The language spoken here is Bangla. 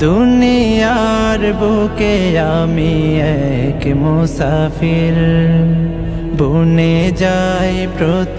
দুনিয়ার বুকে আমি এক মুসাফির। বনে যাই প্রতি